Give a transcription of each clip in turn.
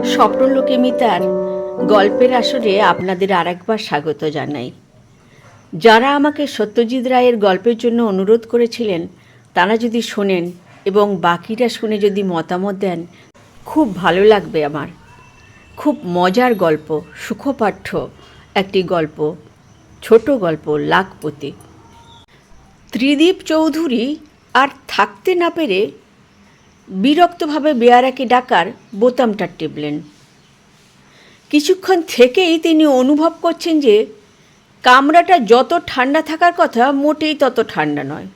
স্বপ্নলোকে মিতার গল্পের আসরে আপনাদের আরেকবার স্বাগত জানাই। যারা আমাকে সত্যজিৎ রায়ের গল্পের জন্য অনুরোধ করেছিলেন, তারা যদি শোনেন এবং বাকিরা শুনে যদি মতামত দেন, খুব ভালো লাগবে আমার। খুব মজার গল্প, সুখপাঠ্য একটি গল্প, ছোট গল্প, লাখপতি। ত্রিদীপ চৌধুরী আর থাকতে না পেরে বিরক্তভাবে বেয়ারাকে ডাকার বোতামটা টিপলেন। কিছুক্ষণ থেকেই তিনি অনুভব করছেন যে কামরাটা যত ঠান্ডা থাকার কথা, মোটেই তত ঠান্ডা নয়।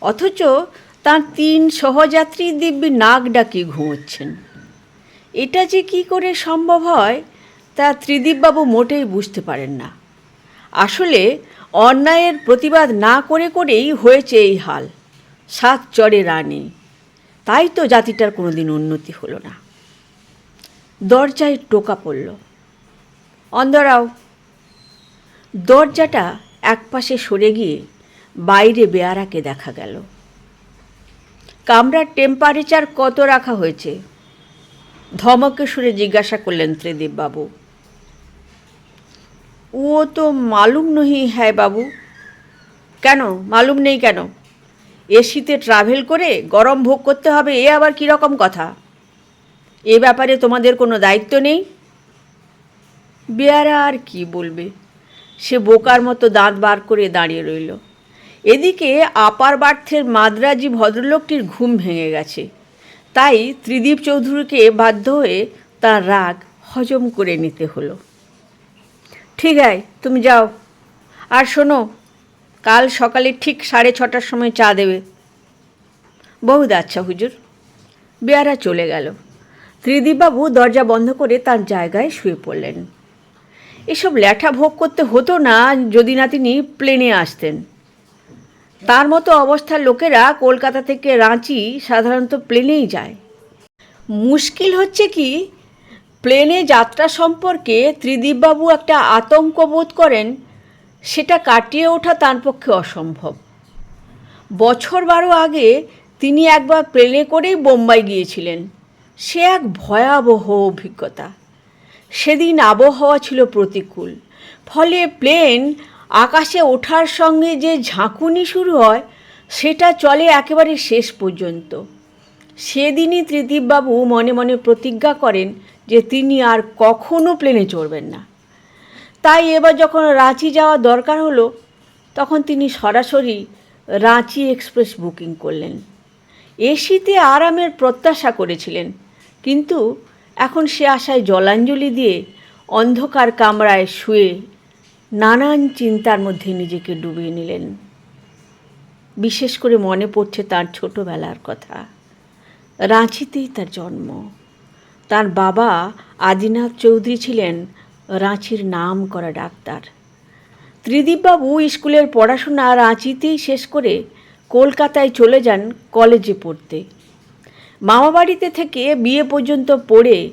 অথচ তার তিন সহযাত্রী দিব্যি নাক ডাকিয়ে ঘুমোচ্ছেন। এটা যে কি করে সম্ভব হয়, তা ত্রিদীপবাবু মোটেই বুঝতে পারেন না। আসলে অন্যায়ের প্রতিবাদ না করে করেই হয়েছে এই হাল। সাত চড়ে রানী। তাই তো জাতিটার কোনোদিন উন্নতি হলো না। দরজায় টোকা পড়ল। অন্দরাও, দরজাটা একপাশে সরে গিয়ে বাইরে বেয়ারাকে দেখা গেল। কামরার টেম্পারেচার কত রাখা হয়েছে? ধমকে সুরে জিজ্ঞাসা করলেন ত্রিদীপবাবু ও তো মালুম নহি হ্যাঁ বাবু। কেন? মালুম নেই কেন? এসিতে ট্রাভেল করে গরম ভোগ করতে হবে, এ আবার কীরকম কথা? এ ব্যাপারে তোমাদের কোনো দায়িত্ব নেই? বেয়ারা আর কি বলবে? সে বোকার মতো দাঁত বার করে দাঁড়িয়ে রইল। এদিকে আপার বার্থের মাদ্রাজি ভদ্রলোকটির ঘুম ভেঙে গেছে। তাই ত্রিদীপ চৌধুরীকে বাধ্য হয়ে তার রাগ হজম করে নিতে হলো। ঠিক আছে, তুমি যাও। আর শোনো কাল সকালে ঠিক সাড়ে ছটার সময় চা দেবে। বহুত আচ্ছা হুজুর। বেয়ারা চলে গেল। ত্রিদীপবাবু দরজা বন্ধ করে তার জায়গায় শুয়ে পড়লেন। এসব ল্যাঠা ভোগ করতে হতো না যদি না তিনি প্লেনে আসতেন। তার মতো অবস্থার লোকেরা কলকাতা থেকে রাঁচি সাধারণত প্লেনেই যায়। মুশকিল হচ্ছে কি, প্লেনে যাত্রা সম্পর্কে ত্রিদীপবাবু একটা আতঙ্ক বোধ করেন সেটা কাটিয়ে ওঠা তার পক্ষে অসম্ভব। বছর বারো আগে তিনি একবার প্লেনে করেই বোম্বাই গিয়েছিলেন। সে এক ভয়াবহ অভিজ্ঞতা। সেদিন আবহাওয়া ছিল প্রতিকূল, ফলে প্লেন আকাশে ওঠার সঙ্গে যে ঝাঁকুনি শুরু হয়, সেটা চলে একেবারে শেষ পর্যন্ত। সেদিনই ত্রিদীপবাবু মনে মনে প্রতিজ্ঞা করেন যে তিনি আর কখনো প্লেনে চড়বেন না। তাই এবার যখন রাঁচি যাওয়া দরকার হলো, তখন তিনি সরাসরি রাঁচি এক্সপ্রেস বুকিং করলেন। এসিতে আরামের প্রত্যাশা করেছিলেন, কিন্তু এখন সে আশায় জলাঞ্জলি দিয়ে অন্ধকার কামরায় শুয়ে নানান চিন্তার মধ্যে নিজেকে ডুবিয়ে নিলেন। বিশেষ করে মনে পড়ছে তার ছোটোবেলার কথা। রাঁচিতেই তার জন্ম। তার বাবা আদিনাথ চৌধুরী ছিলেন রাঁচির নাম করা ডাক্তার। ত্রিদীপবাবু স্কুলের পড়াশোনা রাঁচিতেই শেষ করে কলকাতায় চলে যান কলেজে পড়তে। মামাবাড়িতে থেকে বিয়ে পর্যন্ত পড়ে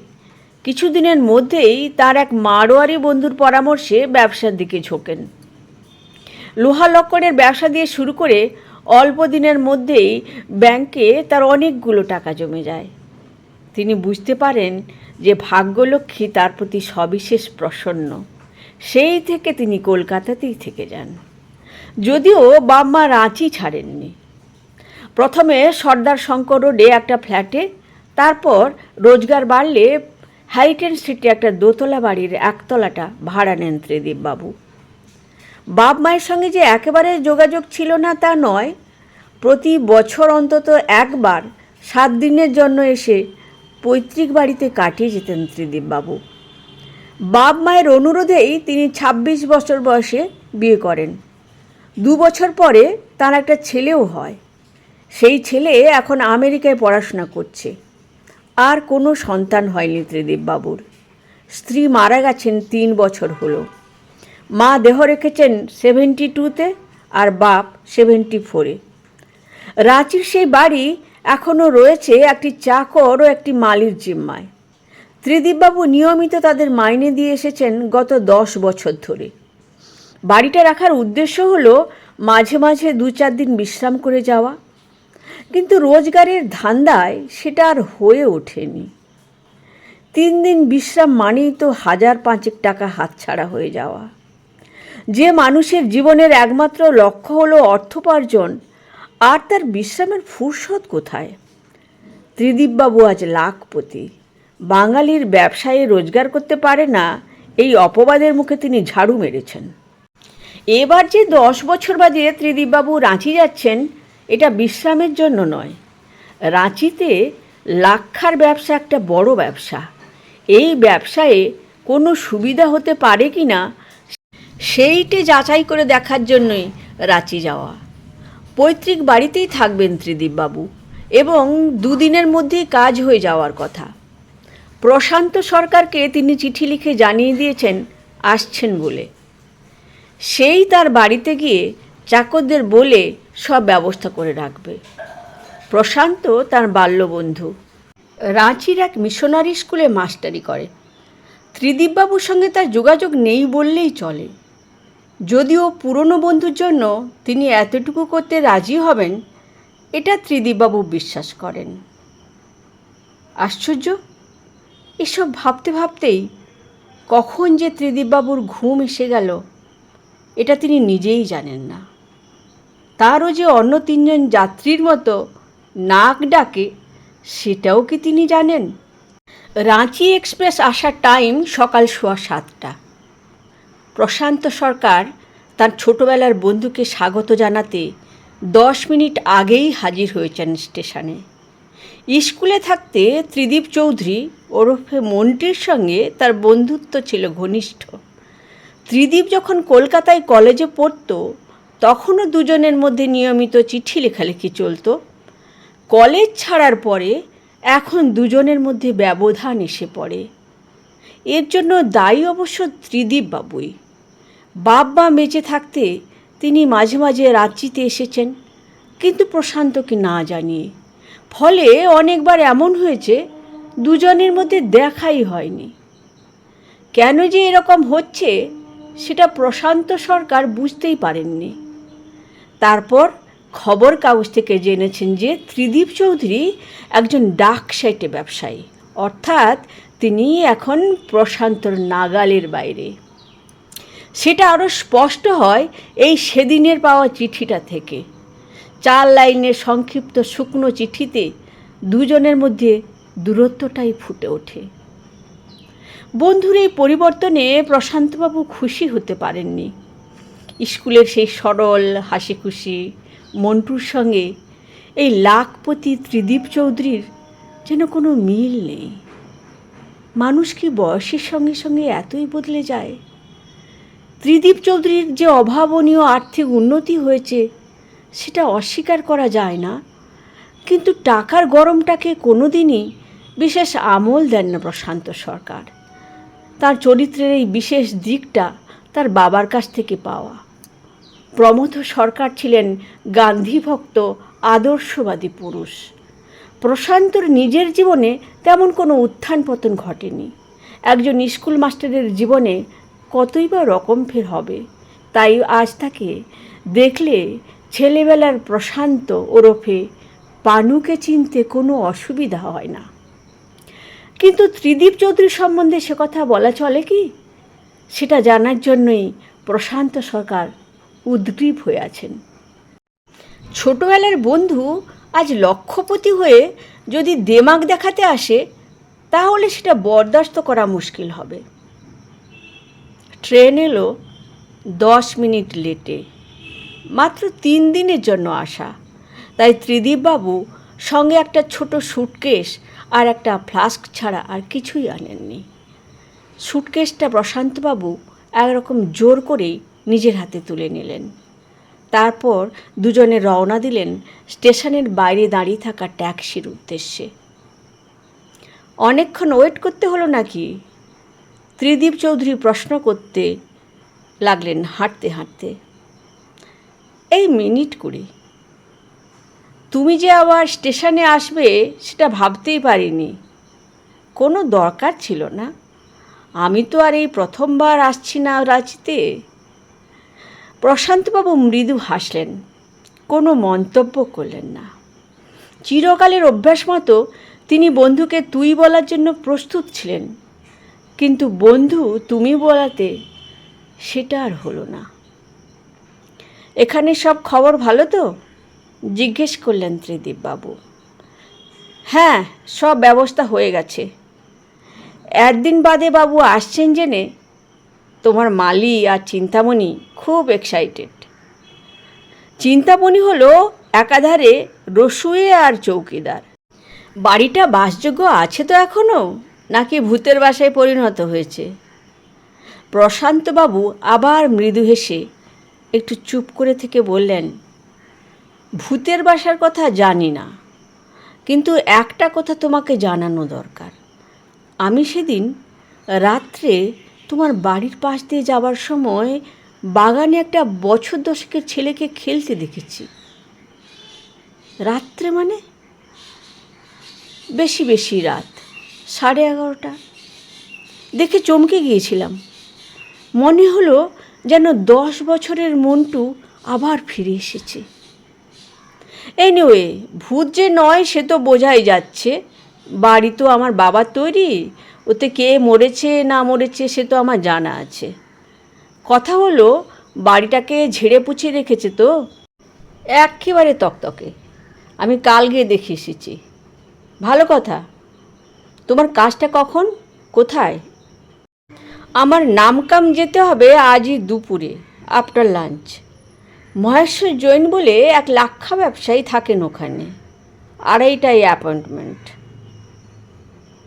কিছুদিনের মধ্যেই তার এক মারোয়ারি বন্ধুর পরামর্শে ব্যবসার দিকে ঝোঁকেন। লোহা লক্করের ব্যবসা দিয়ে শুরু করে অল্প দিনের মধ্যেই ব্যাংকে তার অনেকগুলো টাকা জমে যায়। তিনি বুঝতে পারেন যে ভাগ্যলক্ষ্মী তার প্রতি সবিশেষ প্রসন্ন, সেই থেকে তিনি কলকাতাতেই থেকে যান। যদিও বাম্মা রাঁচি ছাড়েননি। প্রথমে সর্দার শঙ্কর রোডে একটা ফ্ল্যাটে, তারপর রোজগার বাড়লে হ্যারিটেন স্ট্রিটে একটা দোতলা বাড়ির একতলাটা ভাড়া নেন ত্রিদীপবাবু। বাপ মায়ের সঙ্গে যে একেবারে যোগাযোগ ছিল না তা নয়, প্রতি বছর অন্তত একবার সাত দিনের জন্য এসে পৈতৃক বাড়িতে কাটিয়ে যেতেন ত্রিদীপবাবু বাপ মায়ের অনুরোধেই তিনি ২৬ বছর বয়সে বিয়ে করেন। দু বছর পরে তার একটা ছেলেও হয়। সেই ছেলে এখন আমেরিকায় পড়াশোনা করছে। আর কোনো সন্তান হয়নি ত্রিদীপবাবুর স্ত্রী মারা গেছেন তিন বছর হলো। মা দেহ রেখেছেন সেভেন্টি টুতে আর বাপ সেভেন্টি ফোরে। রাঁচির সেই বাড়ি এখনও রয়েছে একটি চাকর ও একটি মালির জিম্মায়। ত্রিদীপবাবু নিয়মিত তাদের মাইনে দিয়ে এসেছেন গত দশ বছর ধরে। বাড়িটা রাখার উদ্দেশ্য হলো মাঝে মাঝে দু চার দিন বিশ্রাম করে যাওয়া। কিন্তু রোজগারের ধান্দায় সেটা আর হয়ে ওঠেনি। তিন দিন বিশ্রাম মানেই তো হাজার পাঁচেক টাকা হাতছাড়া হয়ে যাওয়া। যে মানুষের জীবনের একমাত্র লক্ষ্য হলো অর্থোপার্জন আর তার বিশ্রামের ফুরসত কোথায়? ত্রিদীপবাবু আজ লাখপতি। বাঙালির ব্যবসায়ে রোজগার করতে পারে না, এই অপবাদের মুখে তিনি ঝাড়ু মেরেছেন। এবার যে দশ বছর বাদে ত্রিদীপবাবু রাঁচি যাচ্ছেন, এটা বিশ্রামের জন্য নয়। রাঁচিতে লাক্ষার ব্যবসা একটা বড় ব্যবসা। এই ব্যবসায়ে কোনো সুবিধা হতে পারে কি না সেইটে যাচাই করে দেখার জন্যই রাঁচি যাওয়া। পৈতৃক বাড়িতেই থাকবেন ত্রিদীপবাবু এবং দুদিনের মধ্যেই কাজ হয়ে যাওয়ার কথা। প্রশান্ত সরকারকে তিনি চিঠি লিখে জানিয়ে দিয়েছেন, আসছেন বলে। সেই তার বাড়িতে গিয়ে চাকরদের বলে সব ব্যবস্থা করে রাখবে। প্রশান্ত তার বাল্যবন্ধু। রাঁচির এক মিশনারি স্কুলে মাস্টারি করে। ত্রিদীপবাবুর সঙ্গে তার যোগাযোগ নেই বললেই চলে। যদিও পুরনো বন্ধুর জন্য তিনি এতটুকু করতে রাজি হবেন, এটা ত্রিদীপবাবু বিশ্বাস করেন। আশ্চর্য? এসব ভাবতে ভাবতেই কখন যে ত্রিদীপবাবুর ঘুম এসে গেল, এটা তিনি নিজেই জানেন না। তারও যে অন্য তিনজন যাত্রীর মতো নাক ডাকে, সেটাও কি তিনি জানেন? রাঁচি এক্সপ্রেস আসার টাইম সকাল সোয়া সাতটা। প্রশান্ত সরকার তার ছোটবেলার বন্ধুকে স্বাগত জানাতে দশ মিনিট আগেই হাজির হয়েছেন স্টেশনে। স্কুলে থাকতে ত্রিদীপ চৌধুরী ওরফে মন্টির সঙ্গে তার বন্ধুত্ব ছিল ঘনিষ্ঠ। ত্রিদীপ যখন কলকাতায় কলেজে পড়তো, তখনও দুজনের মধ্যে নিয়মিত চিঠি লেখালেখি চলতো। কলেজ ছাড়ার পরে এখন দুজনের মধ্যে ব্যবধান এসে পড়ে। এর জন্য দায়ী অবশ্য ত্রিদীপ বাবুই। বাবা বেঁচে থাকতে তিনি মাঝে মাঝে রাঁচিতে এসেছেন, কিন্তু প্রশান্তকে না জানিয়ে। ফলে অনেকবার এমন হয়েছে, দুজনের মধ্যে দেখাই হয়নি। কেন যে এরকম হচ্ছে, সেটা প্রশান্ত সরকার বুঝতেই পারেননি। তারপর খবর কাগজ থেকে জেনেছেন যে ত্রিদীপ চৌধুরী একজন ডাক সাইটে ব্যবসায়ী, অর্থাৎ তিনি এখন প্রশান্তর নাগালের বাইরে। সেটা আরও স্পষ্ট হয় এই সেদিনের পাওয়া চিঠিটা থেকে। চার লাইনের সংক্ষিপ্ত শুকনো চিঠিতে দুজনের মধ্যে দূরত্বটাই ফুটে ওঠে। বন্ধুর এই পরিবর্তনে প্রশান্তবাবু খুশি হতে পারেননি। স্কুলের সেই সরল হাসি খুশি মন্টুর সঙ্গে এই লাখপতি ত্রিদীপ চৌধুরীর যেন কোনো মিল নেই। মানুষ কি বয়সের সঙ্গে সঙ্গে এতই বদলে যায়? ত্রিদীপ চৌধুরীর যে অভাবনীয় আর্থিক উন্নতি হয়েছে, সেটা অস্বীকার করা যায় না। কিন্তু টাকার গরমটাকে কোনো দিনই বিশেষ আমল দেন না প্রশান্ত সরকার। তার চরিত্রের এই বিশেষ দিকটা তার বাবার কাছ থেকে পাওয়া। প্রমথ সরকার ছিলেন গান্ধীভক্ত আদর্শবাদী পুরুষ। প্রশান্তর নিজের জীবনে তেমন কোনো উত্থান পতন ঘটেনি। একজন স্কুল মাস্টারের জীবনে কতই বা রকম ফের হবে। তাই আজ তাকে দেখলে ছেলেবেলার প্রশান্ত ওরফে পানুকে চিনতে কোনো অসুবিধা হয় না। কিন্তু ত্রিদীপ চৌধুরী সম্বন্ধে সে কথা বলা চলে কি? সেটা জানার জন্যই প্রশান্ত সরকার উদ্গ্রীব হয়ে আছেন। ছোটবেলার বন্ধু আজ লক্ষ্যপতি হয়ে যদি দেমাগ দেখাতে আসে, তাহলে সেটা বরদাস্ত করা মুশকিল হবে। ট্রেন এলো দশ মিনিট লেটে। মাত্র তিন দিনের জন্য আসা। তাই ত্রিদীপবাবু সঙ্গে একটা ছোট সুটকেস আর একটা ফ্লাস্ক ছাড়া আর কিছুই আনেননি। সুটকেসটা প্রশান্তবাবু একরকম জোর করেই নিজের হাতে তুলে নিলেন। তারপর দুজনে রওনা দিলেন স্টেশনের বাইরে দাঁড়িয়ে থাকা ট্যাক্সির উদ্দেশ্যে। অনেকক্ষণ ওয়েট করতে হলো নাকি? ত্রিদীপ চৌধুরী প্রশ্ন করতে লাগলেন হাঁটতে হাঁটতে। এই মিনিট কুড়ি। তুমি যে আবার স্টেশনে আসবে সেটা ভাবতেই পারিনি। কোনো দরকার ছিল না। আমি তো আর এই প্রথমবার আসছি না রাঁচিতে। প্রশান্তবাবু মৃদু হাসলেন। কোনো মন্তব্য করলেন না। চিরকালের অভ্যাস মতো তিনি বন্ধুকে তুই বলার জন্য প্রস্তুত ছিলেন। কিন্তু বন্ধু, তুমি বলাতে সেটা আর হলো না। এখানে সব খবর ভালো তো? জিজ্ঞেস করলেন ত্রিদীপবাবু। হ্যাঁ সব ব্যবস্থা হয়ে গেছে। একদিন বাদে বাবু আসছেন জেনে তোমার মালি আর চিন্তামণি খুব এক্সাইটেড চিন্তামণি হলো একাধারে রসুয়ে আর চৌকিদার। বাড়িটা বাসযোগ্য আছে তো এখনও নাকি ভূতের বাসায় পরিণত হয়েছে? প্রশান্তবাবু আবার মৃদু হেসে একটু চুপ করে থেকে বললেন, ভূতের বাসার কথা জানি না, কিন্তু একটা কথা তোমাকে জানানো দরকার। আমি সেদিন রাত্রে তোমার বাড়ির পাশ দিয়ে যাবার সময় বাগানে একটা বছর দশকের ছেলেকে খেলতে দেখেছি। রাত্রে মানে? বেশি বেশি রাত। সাড়ে এগারোটা। দেখে চমকে গিয়েছিলাম। মনে হলো যেন দশ বছরের মন্টু আবার ফিরে এসেছে। এনিওয়ে ভূত যে নয় সে তো বোঝাই যাচ্ছে। বাড়ি তো আমার বাবার তৈরি। ওতে কে মরেছে, না মরেছে সে তো আমার জানা আছে। কথা হলো, বাড়িটাকে ঝেড়ে পুছিয়ে রেখেছে তো? একেবারে তকতকে। আমি কাল গিয়ে দেখে এসেছি। ভালো কথা। তোমার কাজটা কখন? কোথায়? আমার নামকাম যেতে হবে আজই দুপুরে আফটার লাঞ্চ মহেশ্বর জৈন বলে এক লাক্ষা ব্যবসায়ী থাকেন ওখানে। আড়াইটাই অ্যাপয়েন্টমেন্ট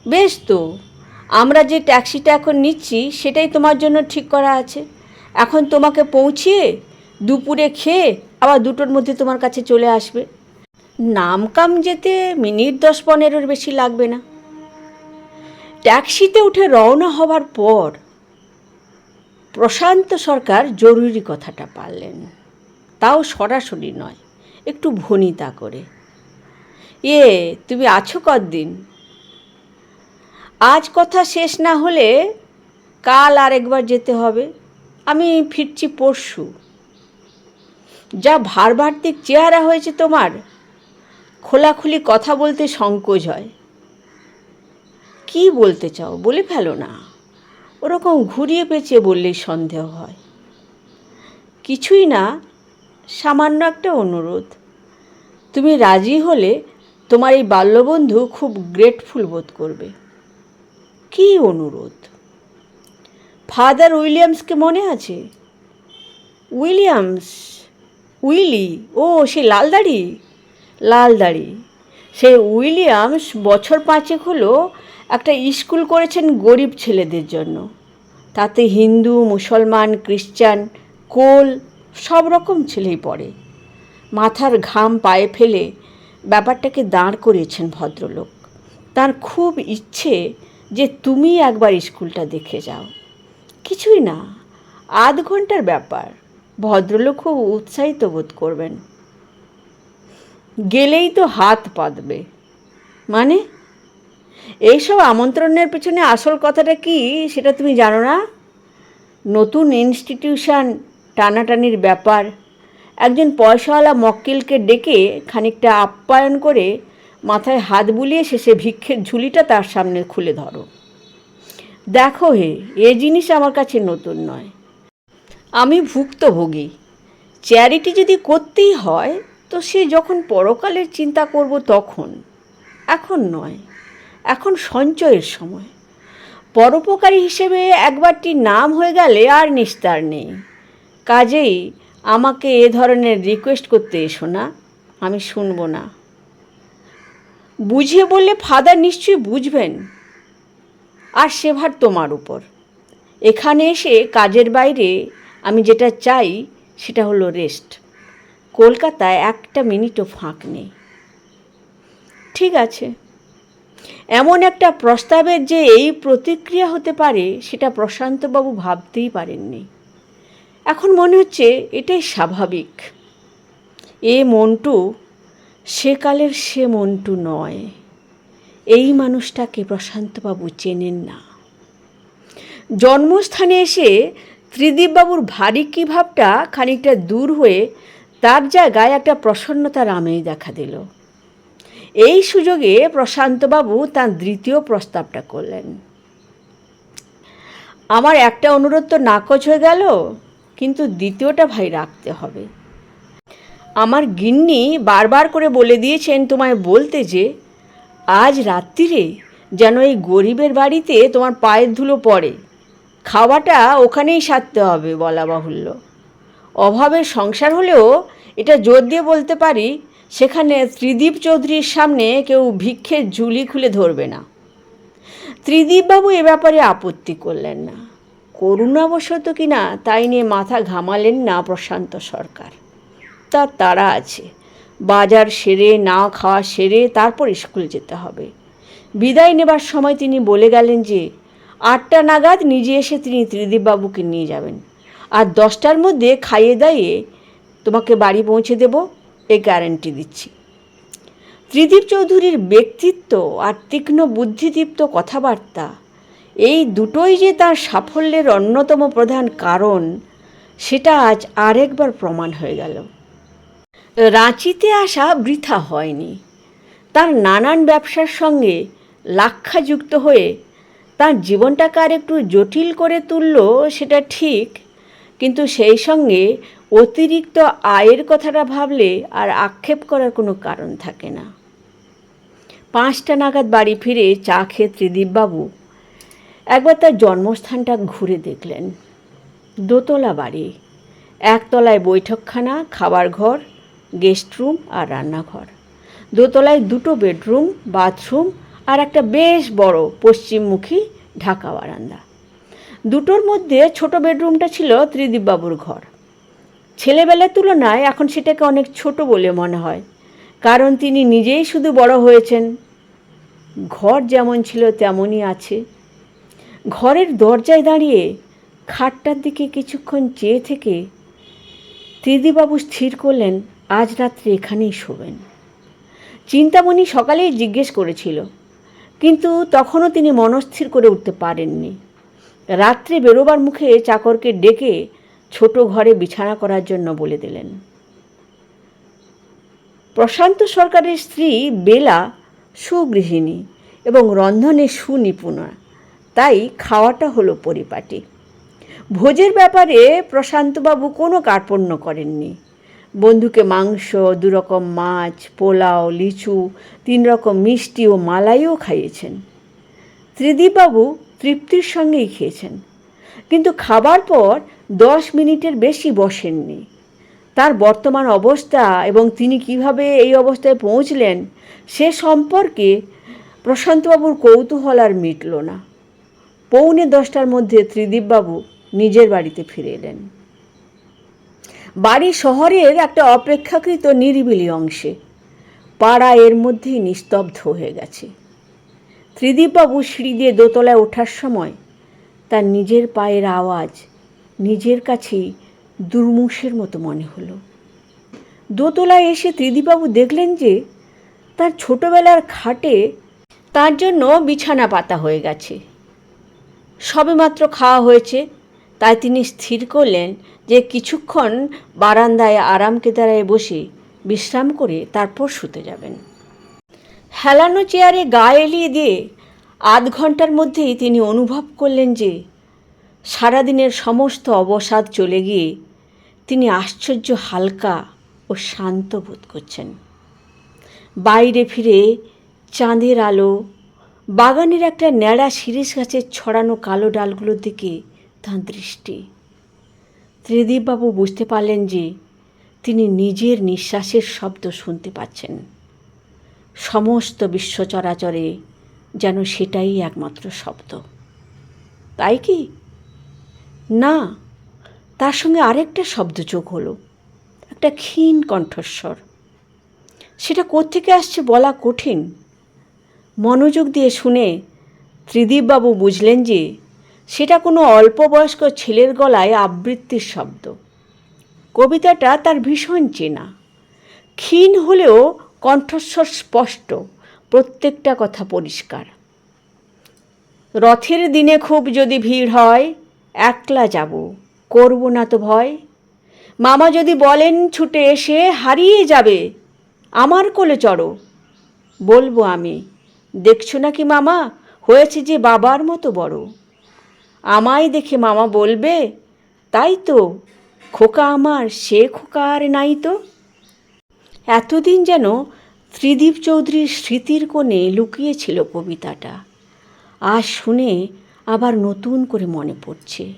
বেশ তো, আমরা যে ট্যাক্সিটা এখন নিচ্ছি, সেটাই তোমার জন্য ঠিক করা আছে। এখন তোমাকে পৌঁছিয়ে দুপুরে খেয়ে আবার দুটোর মধ্যে তোমার কাছে চলে আসবে। নামকাম যেতে মিনিট দশ পনেরোর বেশি লাগবে না। ট্যাক্সিতে উঠে রওনা হবার পর প্রশান্ত সরকার জরুরি কথাটা পারলেন। তাও সরাসরি নয়, একটু ভনিতা করে। এ, তুমি আছো কদিন আজ কথা শেষ না হলে কাল আরেকবার যেতে হবে। আমি ফিরছি পরশু। যা ভারভার্তিক চেহারা হয়েছে তোমার, খোলাখুলি কথা বলতে সংকোচ হয়। কি বলতে চাও? বলে ফেলো না। ওরকম ঘুরিয়ে পেঁচিয়ে বললেই সন্দেহ হয়। কিছুই না, সামান্য একটা অনুরোধ। তুমি রাজি হলে তোমার এই বাল্যবন্ধু খুব গ্রেটফুল বোধ করবে। কী অনুরোধ? ফাদার উইলিয়ামসকে মনে আছে? উইলিয়ামস উইলি ও, সে লাল দাড়ি লাল দাড়ি সে উইলিয়ামস বছর পাঁচেক হলো একটা স্কুল করেছেন গরিব ছেলেদের জন্য। তাতে হিন্দু, মুসলমান, খ্রিস্টান, কোল, সব রকম ছেলেই পড়ে। মাথার ঘাম পায়ে ফেলে ব্যাপারটাকে দাঁড় করিয়েছেন ভদ্রলোক। তার খুব ইচ্ছে যে তুমি একবার স্কুলটা দেখে যাও। কিছুই না, আধ ঘণ্টার ব্যাপার। ভদ্রলোক খুব উৎসাহিত বোধ করবেন। গেলেই তো হাত পাতবে। মানে এইসব আমন্ত্রণের পেছনে আসল কথাটা কি সেটা তুমি জানো না? নতুন ইনস্টিটিউশন টানাটানির ব্যাপার। একজন পয়সাওয়ালা মক্কেলকে ডেকে খানিকটা আপ্যায়ন করে মাথায় হাত বুলিয়ে শেষে ভিক্ষের ঝুলিটা তার সামনে খুলে ধরো। দেখো হে, এ জিনিস আমার কাছে নতুন নয়। আমি ভুক্তভোগী। চ্যারিটি যদি করতেই হয়, তো সে যখন পরকালের চিন্তা করব তখন। এখন নয়। এখন সঞ্চয়ের সময়। পরোপকারী হিসেবে একবারটি নাম হয়ে গেলে আর নিস্তার নেই। কাজেই আমাকে এ ধরনের রিকোয়েস্ট করতে এসো না, আমি শুনব না। বুঝিয়ে বললে ফাদার নিশ্চয়ই বুঝবেন। আর সে ভার তোমার উপর। এখানে এসে কাজের বাইরে আমি যেটা চাই সেটা হলো রেস্ট কলকাতায় একটা মিনিটও ফাঁক নেই। ঠিক আছে। এমন একটা প্রস্তাবের যে এই প্রতিক্রিয়া হতে পারে, সেটা প্রশান্তবাবু ভাবতেই পারেননি। এখন মনে হচ্ছে এটাই স্বাভাবিক। এ মন্টু সেকালের সে মন্টু নয়। এই মানুষটাকে প্রশান্তবাবু চেনেন না। জন্মস্থানে এসে ত্রিদীপবাবুর ভারী কী ভাবটা খানিকটা দূর হয়ে তার জায়গায় একটা প্রসন্নতা রামেই দেখা দিল। এই সুযোগে প্রশান্তবাবু তার দ্বিতীয় প্রস্তাবটা করলেন। আমার একটা অনুরোধ তো নাকচ হয়ে গেল, কিন্তু দ্বিতীয়টা ভাই রাখতে হবে। আমার গিন্নি বারবার করে বলে দিয়েছেন তোমায় বলতে যে, আজ রাত্রিরে যেন এই গরিবের বাড়িতে তোমার পায়ের ধুলো পড়ে। খাওয়াটা ওখানেই সারতে হবে বলা বাহুল্য। অভাবের সংসার হলেও এটা জোর দিয়ে বলতে পারি সেখানে ত্রিদীপ চৌধুরীর সামনে কেউ ভিক্ষের ঝুলি খুলে ধরবে না। ত্রিদীপবাবু এ ব্যাপারে আপত্তি করলেন না। করুণাবশত কিনা তাই নিয়ে মাথা ঘামালেন না প্রশান্ত সরকার। তার তারা আছে। বাজার সেরে, না খাওয়া সেরে, তারপর স্কুল যেতে হবে। বিদায় নেবার সময় তিনি বলে গেলেন যে, আটটা নাগাদ নিজে এসে তিনি ত্রিদীপবাবুকে নিয়ে যাবেন। আর দশটার মধ্যে খাইয়ে দাইয়ে তোমাকে বাড়ি পৌঁছে দেব। এই গ্যারেন্টি দিচ্ছি। ত্রিদীপ চৌধুরীর ব্যক্তিত্ব আর তীক্ষ্ণ বুদ্ধিদীপ্ত কথাবার্তা, এই দুটোই যে তার সাফল্যের অন্যতম প্রধান কারণ, সেটা আজ আরেকবার প্রমাণ হয়ে গেল। রাঁচিতে আসা বৃথা হয়নি। তার নানান ব্যবসার সঙ্গে লাক্ষাযুক্ত হয়ে তার জীবনটাকে আর একটু জটিল করে তুলল সেটা ঠিক কিন্তু সেই সঙ্গে অতিরিক্ত আয়ের কথাটা ভাবলে আর আক্ষেপ করার কোনো কারণ থাকে না। পাঁচটা নাগাদ বাড়ি ফিরে চা খেয়ে ত্রিদীপবাবু একবার তার জন্মস্থানটা ঘুরে দেখলেন। দোতলা বাড়ি, একতলায় বৈঠকখানা, খাবার ঘর, গেস্ট রুম আর রান্নাঘর। দোতলায় দুটো বেডরুম, বাথরুম আর একটা বেশ বড় পশ্চিমমুখী ঢাকা বারান্দা। দুটোর মধ্যে ছোট বেডরুমটা ছিল ত্রিদীপবাবুর ঘর। ছেলেবেলার তুলনায় এখন সেটাকে অনেক ছোট বলে মনে হয়, কারণ তিনি নিজেই শুধু বড় হয়েছেন। ঘর যেমন ছিল তেমনই আছে। ঘরের দরজায় দাঁড়িয়ে খাটটার দিকে কিছুক্ষণ চেয়ে থেকে ত্রিদিবাবু স্থির করলেন, আজ রাত্রে এখানেই শোবেন। চিন্তামণি সকালেই জিজ্ঞেস করেছিল, কিন্তু তখনও তিনি মনস্থির করে উঠতে পারেননি। রাত্রে বেরোবার মুখে চাকরকে ডেকে ছোট ঘরে বিছানা করার জন্য বলে দিলেন। প্রশান্ত সরকারের স্ত্রী বেলা সুগৃহিণী এবং রন্ধনে সুনিপুণা। তাই খাওয়াটা হলো পরিপাটি। ভোজের ব্যাপারে প্রশান্তবাবু কোনো কার্পণ্য করেননি। বন্ধুকে মাংস, দুরকম মাছ, পোলাও, লিচু তিন রকম মিষ্টি ও মালাইও খাইয়েছেন। ত্রিদীপবাবু তৃপ্তির সঙ্গেই খেয়েছেন। কিন্তু খাবার পর দশ মিনিটের বেশি বসেননি। তার বর্তমান অবস্থা এবং তিনি কীভাবে এই অবস্থায় পৌঁছলেন, সে সম্পর্কে প্রশান্তবাবুর কৌতূহল আর মিটল না। পৌনে দশটার মধ্যে ত্রিদীপবাবু নিজের বাড়িতে ফিরে এলেন। বাড়ি শহরের একটা অপেক্ষাকৃত নিরিবিলি অংশে। পাড়া এর মধ্যেই নিস্তব্ধ হয়ে গেছে। ত্রিদীপবাবু সিঁড়ি দিয়ে দোতলায় ওঠার সময় তার নিজের পায়ের আওয়াজ নিজের কাছেই দুর্মুষের মতো মনে হলো। দোতলায় এসে ত্রিদীপবাবু দেখলেন যে তার ছোটবেলার খাটে তার জন্য বিছানা পাতা হয়ে গেছে। সবেমাত্র খাওয়া হয়েছে, তাই তিনি স্থির করলেন যে কিছুক্ষণ বারান্দায় আরাম কেদারায় বসে বিশ্রাম করে তারপর শুতে যাবেন। হেলানো চেয়ারে গা এলিয়ে দিয়ে আধ ঘণ্টার মধ্যেই তিনি অনুভব করলেন যে সারাদিনের সমস্ত অবসাদ চলে গিয়ে তিনি আশ্চর্য হালকা ও শান্ত বোধ করছেন। বাইরে ফিরে চাঁদের আলো, বাগানের একটা ন্যাড়া শিরিষ গাছের ছড়ানো কালো ডালগুলোর দিকে তাঁর দৃষ্টি। ত্রিদীপবাবু বুঝতে পারলেন যে তিনি নিজের নিঃশ্বাসের শব্দ শুনতে পাচ্ছেন। সমস্ত বিশ্ব চরাচরে যেন সেটাই একমাত্র শব্দ। তাই কি? না, তার সঙ্গে আরেকটা শব্দ যোগ হলো, একটা ক্ষীণ কণ্ঠস্বর। সেটা কোত্থেকে আসছে বলা কঠিন। মনোযোগ দিয়ে শুনে ত্রিদীপবাবু বুঝলেন যে সেটা কোনো অল্প বয়স্ক ছেলের গলায় আবৃত্তির শব্দ। কবিতাটা তার ভীষণ চেনা। ক্ষীণ হলেও কণ্ঠস্বর স্পষ্ট, প্রত্যেকটা কথা পরিষ্কার। রথের দিনে খুব যদি ভিড় হয়, একলা যাব, করব না তো ভয়। মামা যদি বলেন ছুটে এসে হারিয়ে যাবে, আমার কোলে চড়ো। বলব আমি, দেখছ নাকি মামা, হয়েছে যে বাবার মতো বড়। আমায় দেখে মামা বলবে, তাই তো, খোকা আমার, সে খোকা আর নাই তো। এতদিন যেন ত্রিদীপ চৌধুরীর স্মৃতির কোণে লুকিয়েছিল কবিতাটা। আজ শুনে আবার নতুন করে মনে পড়ছে।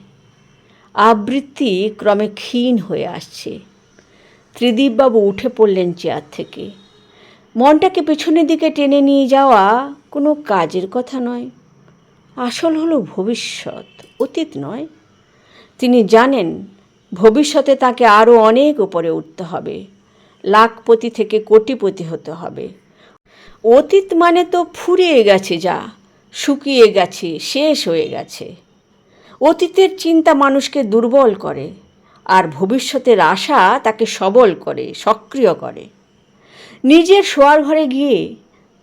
আবৃত্তি ক্রমে ক্ষীণ হয়ে আসছে। ত্রিদীপবাবু উঠে পড়লেন চেয়ার থেকে। মনটাকে পেছনের দিকে টেনে নিয়ে যাওয়া কোনো কাজের কথা নয়। আসল হলো ভবিষ্যৎ, অতীত নয়। তিনি জানেন ভবিষ্যতে তাকে আরও অনেক উপরে উঠতে হবে। লাখপতি থেকে কোটিপতি হতে হবে। অতীত মানে তো ফুরিয়ে গেছে যা, শুকিয়ে গেছে, শেষ হয়ে গেছে। অতীতের চিন্তা মানুষকে দুর্বল করে, আর ভবিষ্যতের আশা তাকে সবল করে, সক্রিয় করে। নিজের শোয়ার ঘরে গিয়ে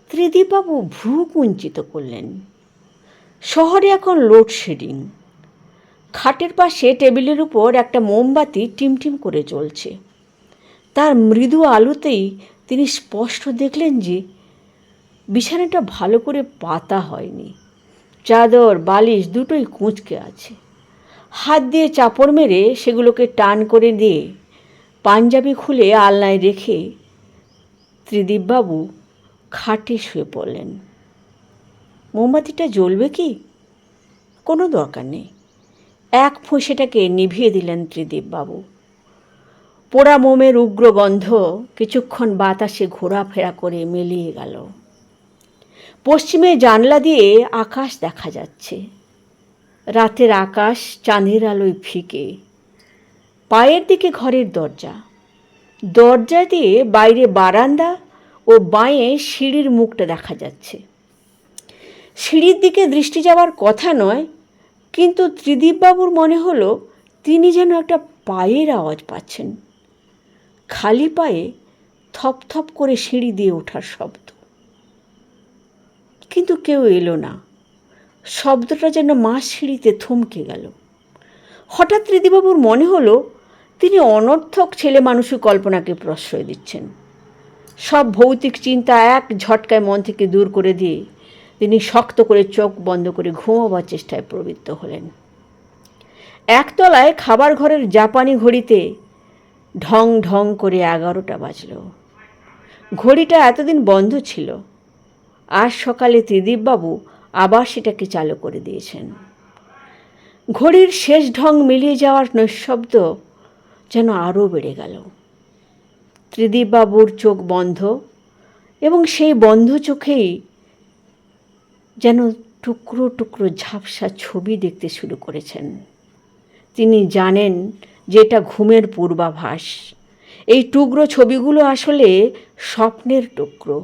ত্রিদীপবাবু ভ্রু কুঞ্চিত করলেন। শহরে এখন লোডশেডিং। খাটের পাশে টেবিলের উপর একটা মোমবাতি টিমটিম করে জ্বলছে। তার মৃদু আলোতেই তিনি স্পষ্ট দেখলেন যে বিছানাটা ভালো করে পাতা হয়নি। চাদর, বালিশ দুটোই কুঁচকে আছে। হাত দিয়ে চাপড় মেরে সেগুলোকে টান করে দিয়ে পাঞ্জাবি খুলে আলনায় রেখে ত্রিদীপবাবু খাটে শুয়ে পড়লেন। মোমবাতিটা জ্বলবে কি? কোনো দরকার নেই। এক ফোঁসেটাকে নিভিয়ে দিলেন ত্রিদীপবাবু। পোড়া মোমের উগ্র গন্ধ কিছুক্ষণ বাতাসে ঘোরাফেরা করে মিলিয়ে গেল। পশ্চিমে জানলা দিয়ে আকাশ দেখা যাচ্ছে। রাতের আকাশ চাঁদের আলোয় ফিকে পায়ের দিকে ঘরের দরজা। দরজা দিয়ে বাইরে বারান্দা ও বাঁয়ে সিঁড়ির মুখটা দেখা যাচ্ছে। সিঁড়ির দিকে দৃষ্টি যাওয়ার কথা নয়, কিন্তু ত্রিদীপবাবুর মনে হলো তিনি যেন একটা পায়ের আওয়াজ পাচ্ছেন। খালি পায়ে থপ থপ করে সিঁড়ি দিয়ে ওঠার শব্দ। কিন্তু কেউ এলো না। শব্দটা যেন মা সিঁড়িতে থমকে গেল। হঠাৎ ত্রিদিবাবুর মনে হলো, তিনি অনর্থক ছেলে মানুষের কল্পনাকে প্রশ্রয় দিচ্ছেন। সব ভৌতিক চিন্তা এক ঝটকায় মন থেকে দূর করে দিয়ে তিনি শক্ত করে চোখ বন্ধ করে ঘুমাবার চেষ্টায় প্রবৃত্ত হলেন। একতলায় খাবার ঘরের জাপানি ঘড়িতে ঢং ঢং করে এগারোটা বাজল। ঘড়িটা এতদিন বন্ধ ছিল। আজ সকালে ত্রিদীপবাবু আবার সেটাকে চালু করে দিয়েছেন। ঘড়ির শেষ ঢং মিলিয়ে যাওয়ার নৈশব্দ যেন আরও বেড়ে গেল। ত্রিদীপবাবুর চোখ বন্ধ এবং সেই বন্ধ চোখেই যেন টুকরো টুকরো ঝাপসা ছবি দেখতে শুরু করেছেন। তিনি জানেন যে এটা ঘুমের পূর্বাভাস। এই টুকরো ছবিগুলো আসলে স্বপ্নের টুকরো।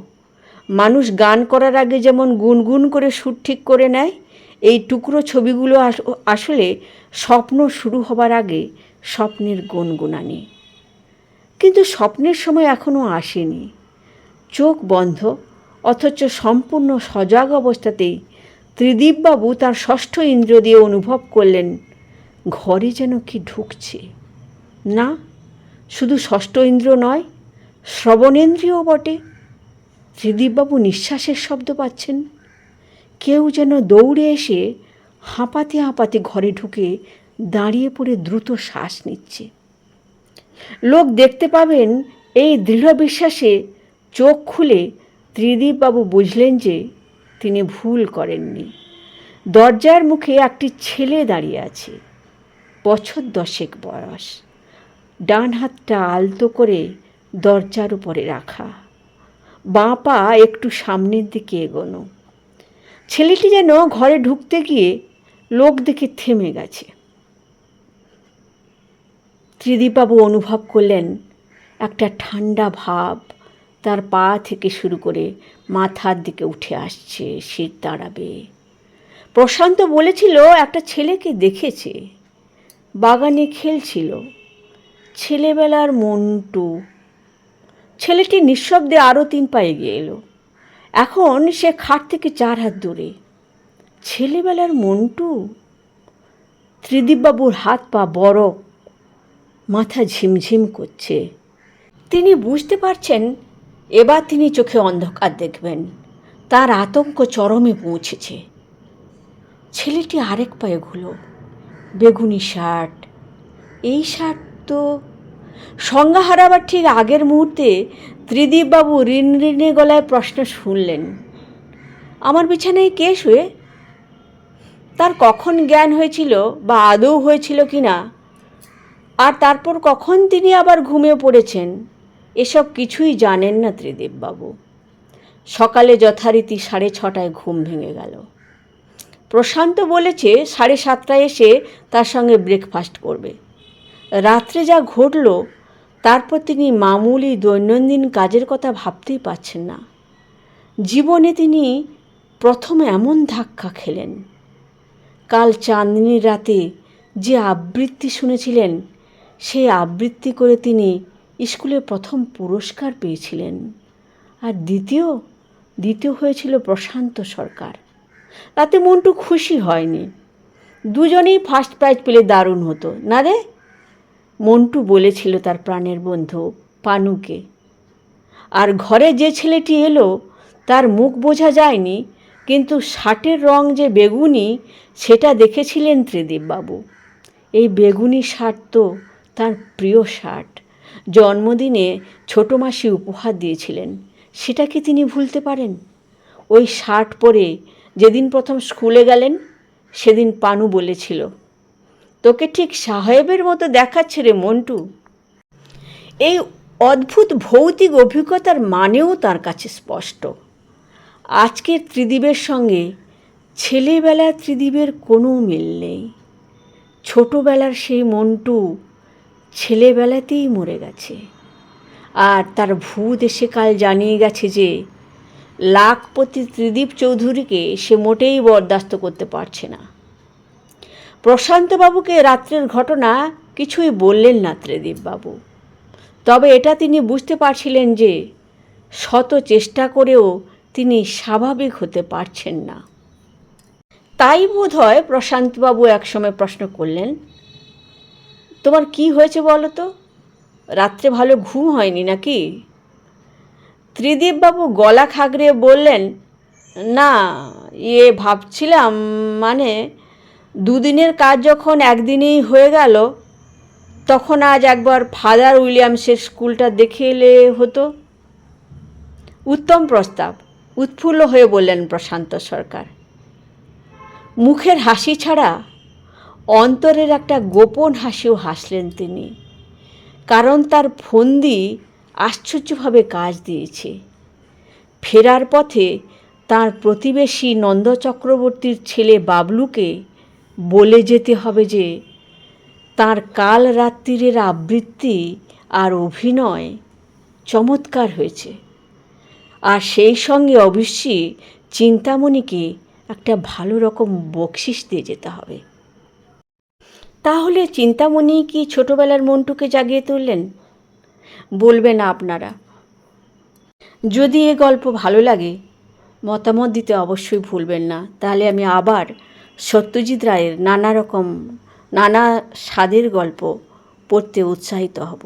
মানুষ গান করার আগে যেমন গুনগুন করে সুর ঠিক করে নেয়, এই টুকরো ছবিগুলো আসলে স্বপ্ন শুরু হবার আগে স্বপ্নের গুনগুনানি। কিন্তু স্বপ্নের সময় এখনও আসেনি। চোখ বন্ধ, অথচ সম্পূর্ণ সজাগ অবস্থাতেই ত্রিদীপবাবু তার ষষ্ঠ ইন্দ্র দিয়ে অনুভব করলেন, ঘরে যেন কি ঢুকছে। না, শুধু ষষ্ঠ ইন্দ্র নয়, শ্রবণেন্দ্রিয় বটে। ত্রিদীপবাবু নিঃশ্বাসের শব্দ পাচ্ছেন। কেউ যেন দৌড়ে এসে হাঁপাতে হাঁপাতে ঘরে ঢুকে দাঁড়িয়ে পড়ে দ্রুত শ্বাস নিচ্ছে। লোক দেখতে পাবেন এই দৃঢ় বিশ্বাসে চোখ খুলে ত্রিদীপবাবু বুঝলেন যে তিনি ভুল করেননি। দরজার মুখে একটি ছেলে দাঁড়িয়ে আছে, বছর দশেক বয়স। ডান হাতটা আলতো করে দরজার উপরে রাখা। বাঁ পা একটু সামনের দিকে এগোনো। ছেলেটি যেন ঘরে ঢুকতে গিয়ে লোক দেখে থেমে গেছে। ত্রিদীপবাবু অনুভব করলেন, একটা ঠান্ডা ভাব তার পা থেকে শুরু করে মাথার দিকে উঠে আসছে শীত দাঁড়াবে। প্রশান্ত বলেছিল, একটা ছেলেকে দেখেছে। বাগানে খেলছিল। ছেলেবেলার মন্টু। ছেলেটি নিঃশব্দে আরও তিন পায়ে এগিয়ে এলো। এখন সে খাট থেকে চার হাত দূরে। ছেলেবেলার মন্টু? ত্রিদীপবাবুর হাত পা বরফ মাথা ঝিমঝিম করছে। তিনি বুঝতে পারছেন, এবার তিনি চোখে অন্ধকার দেখবেন। তার আতঙ্ক চরমে পৌঁছেছে। ছেলেটি আরেক পায়ে ঘুলো। বেগুনি শার্ট। এই শার্ট তো সংজ্ঞা হারাবার ঠিক আগের মুহূর্তে ত্রিদীপবাবু ঋণ ঋণে গলায় প্রশ্ন শুনলেন। আমার বিছানায় কে শুয়ে? তার কখন জ্ঞান হয়েছিল বা আদৌ হয়েছিল কি না? আর তারপর কখন তিনি আবার ঘুমিয়ে পড়েছেন? এসব কিছুই জানেন না ত্রিদীপবাবু। সকালে যথারীতি সাড়ে ছটায় ঘুম ভেঙে গেল। প্রশান্ত বলেছে সাড়ে সাতটায় এসে তার সঙ্গে ব্রেকফাস্ট করবে। রাত্রে যা ঘটল, তারপর তিনি মামুলি দৈনন্দিন কাজের কথা ভাবতেই পারছেন না। জীবনে তিনি প্রথম এমন ধাক্কা খেলেন। কাল চাঁদনির রাতে যে আবৃত্তি শুনেছিলেন, সেই আবৃত্তি করে তিনি স্কুলে প্রথম পুরস্কার পেয়েছিলেন। আর দ্বিতীয় দ্বিতীয় হয়েছিল প্রশান্ত সরকার। তাতে মনটু খুশি হয়নি। দুজনেই ফার্স্ট প্রাইজ পেলে দারুণ হতো, না রে? মন্টু বলেছিল তার প্রাণের বন্ধু পানুকে। আর ঘরে যে ছেলেটি এলো, তার মুখ বোঝা যায়নি, কিন্তু শার্টের রং যে বেগুনি, সেটা দেখেছিলেন ত্রিদীপবাবু এই বেগুনি শার্ট তো তার প্রিয় শার্ট। জন্মদিনে ছোটো মাসি উপহার দিয়েছিলেন। সেটা কি তিনি ভুলতে পারেন? ওই শার্ট পরে যেদিন প্রথম স্কুলে গেলেন, সেদিন পানু বলেছিল তোকে ঠিক সাহেবের মতো দেখাচ্ছে রে মন্টু। এই অদ্ভুত ভৌতিক অভিজ্ঞতার মানেও তার কাছে স্পষ্ট। আজকের ত্রিদীপের সঙ্গে ছেলেবেলার ত্রিদীপের কোনো মিল নেই। ছোটোবেলার সেই মন্টু ছেলেবেলাতেই মরে গেছে। আর তার ভূত এসে কাল জানিয়ে গেছে যে, লাখপতি ত্রিদীপ চৌধুরীকে সে মোটেই বরদাস্ত করতে পারছে না। প্রশান্তবাবুকে রাত্রের ঘটনা কিছুই বললেন না ত্রিদীপবাবু তবে এটা তিনি বুঝতে পারছিলেন যে শত চেষ্টা করেও তিনি স্বাভাবিক হতে পারছেন না। তাই বোধ হয় প্রশান্তবাবু একসময় প্রশ্ন করলেন, তোমার কি হয়েছে বলো তো? রাত্রে ভালো ঘুম হয়নি নাকি? ত্রিদীপবাবু গলা খাগড়িয়ে বললেন, না ইয়ে ভাবছিলাম মানে দুদিনের কাজ যখন একদিনেই হয়ে গেল, তখন আজ একবার ফাদার উইলিয়ামসের স্কুলটা দেখে এলে হতো। উত্তম প্রস্তাব, উৎফুল্ল হয়ে বললেন প্রশান্ত সরকার। মুখের হাসি ছাড়া অন্তরের একটা গোপন হাসিও হাসলেন তিনি, কারণ তার ফন্দি আশ্চর্যভাবে কাজ দিয়েছে। ফেরার পথে তার প্রতিবেশী নন্দ চক্রবর্তীর ছেলে বাবলুকে বলে যেতে হবে যে, তার কাল রাত্রিরের আবৃত্তি আর অভিনয় চমৎকার হয়েছে। আর সেই সঙ্গে অবশ্যই চিন্তামণিকে একটা ভালো রকম বকশিস দিয়ে যেতে হবে। তাহলে চিন্তামণি কি ছোটবেলার মন্টুকে জাগিয়ে তুললেন? বলবেন আপনারা। যদি এ গল্প ভালো লাগে, মতামত দিতে অবশ্যই ভুলবেন না। তাহলে আমি আবার সত্যজিৎ রায়ের নানা রকম নানা স্বাদের গল্প পড়তে উৎসাহিত হব।